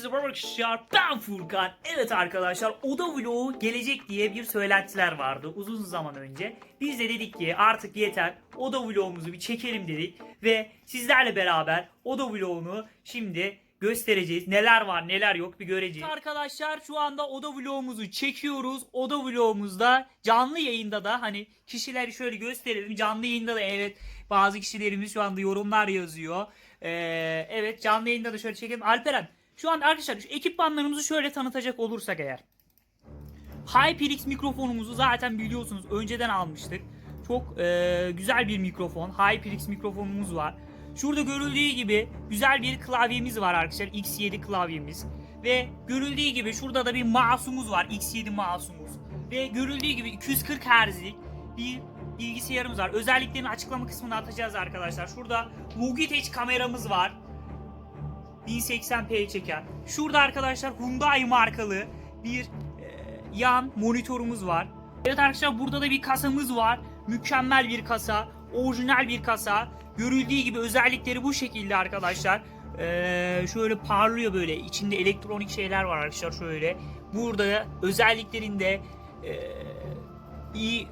Herkese merhaba arkadaşlar ben Furkan. Evet arkadaşlar Oda Vlogu gelecek diye bir söylentiler vardı uzun zaman önce. Biz de dedik ki artık yeter Oda Vlogumuzu bir çekelim dedik. Ve sizlerle beraber Oda Vlogunu şimdi göstereceğiz. Neler var neler yok bir göreceğiz. Arkadaşlar şu anda Oda Vlogumuzu çekiyoruz. Oda Vlogumuzda canlı yayında da hani kişileri şöyle gösterelim. Canlı yayında da evet bazı kişilerimiz şu anda yorumlar yazıyor. Ee, evet canlı yayında da şöyle çekelim. Alperen şu an arkadaşlar şu ekipmanlarımızı şöyle tanıtacak olursak eğer. HyperX mikrofonumuzu zaten biliyorsunuz önceden almıştık. Çok e, güzel bir mikrofon. HyperX mikrofonumuz var. Şurada görüldüğü gibi güzel bir klavyemiz var arkadaşlar. X7 klavyemiz. Ve görüldüğü gibi şurada da bir mouse'umuz var. X7 mouse'umuz. Ve görüldüğü gibi 240 Hz'lik bir bilgisayarımız var. Özelliklerini açıklama kısmına atacağız arkadaşlar. Şurada Logitech kameramız var. 1080p çeken. Şurada arkadaşlar Hyundai markalı bir e, yan monitörümüz var. Evet arkadaşlar burada da bir kasamız var. Mükemmel bir kasa. Orijinal bir kasa. Görüldüğü gibi özellikleri bu şekilde arkadaşlar. Ee, şöyle parlıyor böyle. İçinde elektronik şeyler var arkadaşlar şöyle. Burada özelliklerinde e, iyi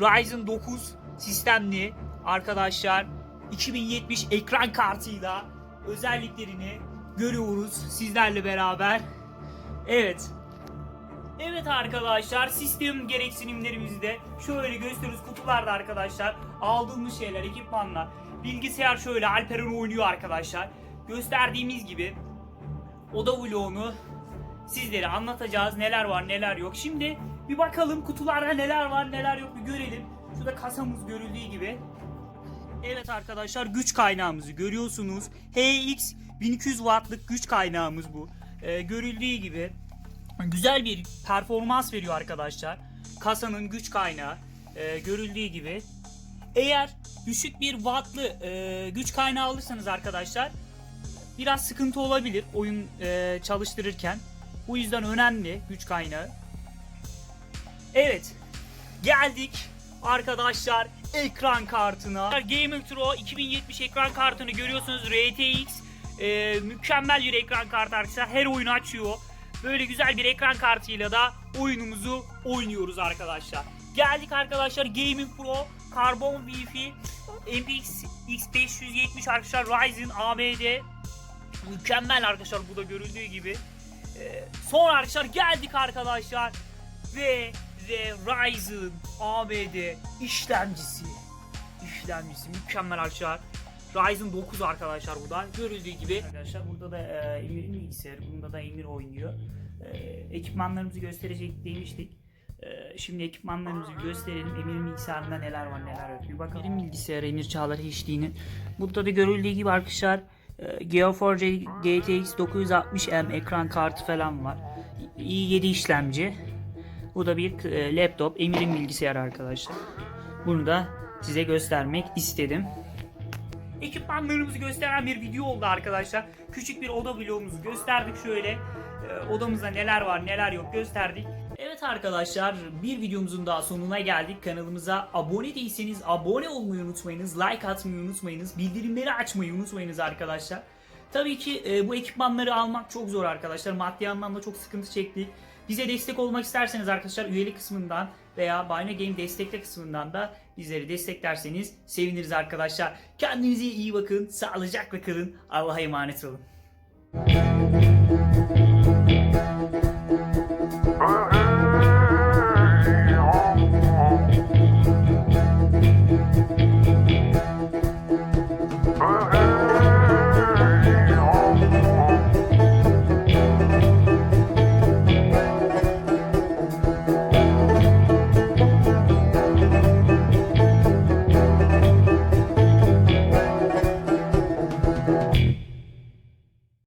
Ryzen 9 sistemli arkadaşlar 2070 ekran kartıyla özelliklerini görüyoruz sizlerle beraber. Evet. Evet arkadaşlar sistem gereksinimlerimizi de şöyle gösteriyoruz kutularda arkadaşlar. Aldığımız şeyler, ekipmanlar. Bilgisayar şöyle Alperen oynuyor arkadaşlar. Gösterdiğimiz gibi oda vlogunu sizlere anlatacağız. Neler var neler yok. Şimdi bir bakalım kutularda neler var neler yok bir görelim. Şurada kasamız görüldüğü gibi. Evet arkadaşlar güç kaynağımızı görüyorsunuz. HX 1200 wattlık güç kaynağımız bu. Ee, görüldüğü gibi güzel bir performans veriyor arkadaşlar. Kasanın güç kaynağı e, görüldüğü gibi. Eğer düşük bir wattlı e, güç kaynağı alırsanız arkadaşlar biraz sıkıntı olabilir oyun e, çalıştırırken. Bu yüzden önemli güç kaynağı. Evet. Geldik arkadaşlar ekran kartına. Gamer Pro 2070 ekran kartını görüyorsunuz. RTX e, mükemmel bir ekran kartı arkadaşlar. Her oyunu açıyor. Böyle güzel bir ekran kartıyla da oyunumuzu oynuyoruz arkadaşlar. Geldik arkadaşlar Gaming Pro Carbon Wi-Fi MPX X570 arkadaşlar Ryzen AMD mükemmel arkadaşlar bu da görüldüğü gibi. Ee, sonra arkadaşlar geldik arkadaşlar ve ve Ryzen AMD işlemcisi işlemcisi mükemmel arkadaşlar. Ryzen 9 arkadaşlar bu da görüldüğü gibi. Arkadaşlar burada da e, Emir'in bilgisayarı. Bunda da Emir oynuyor. E, ekipmanlarımızı gösterecek demiştik. E, şimdi ekipmanlarımızı gösterelim. Emir'in bilgisayarında neler var neler yok. Bir bakalım. Emir'in bilgisayarı Emir Çağlar HD'nin. Burada da görüldüğü gibi arkadaşlar e, GTX 960M ekran kartı falan var. i7 işlemci. Bu da bir e, laptop. Emir'in bilgisayarı arkadaşlar. Bunu da size göstermek istedim ekipmanlarımızı gösteren bir video oldu arkadaşlar. Küçük bir oda vlogumuzu gösterdik şöyle. Ee, odamızda neler var neler yok gösterdik. Evet arkadaşlar bir videomuzun daha sonuna geldik. Kanalımıza abone değilseniz abone olmayı unutmayınız. Like atmayı unutmayınız. Bildirimleri açmayı unutmayınız arkadaşlar. Tabii ki e, bu ekipmanları almak çok zor arkadaşlar. Maddi anlamda çok sıkıntı çektik. Bize destek olmak isterseniz arkadaşlar üyelik kısmından veya Bayna Game destekle kısmından da bizleri desteklerseniz seviniriz arkadaşlar. Kendinize iyi bakın, sağlıcakla kalın, Allah'a emanet olun.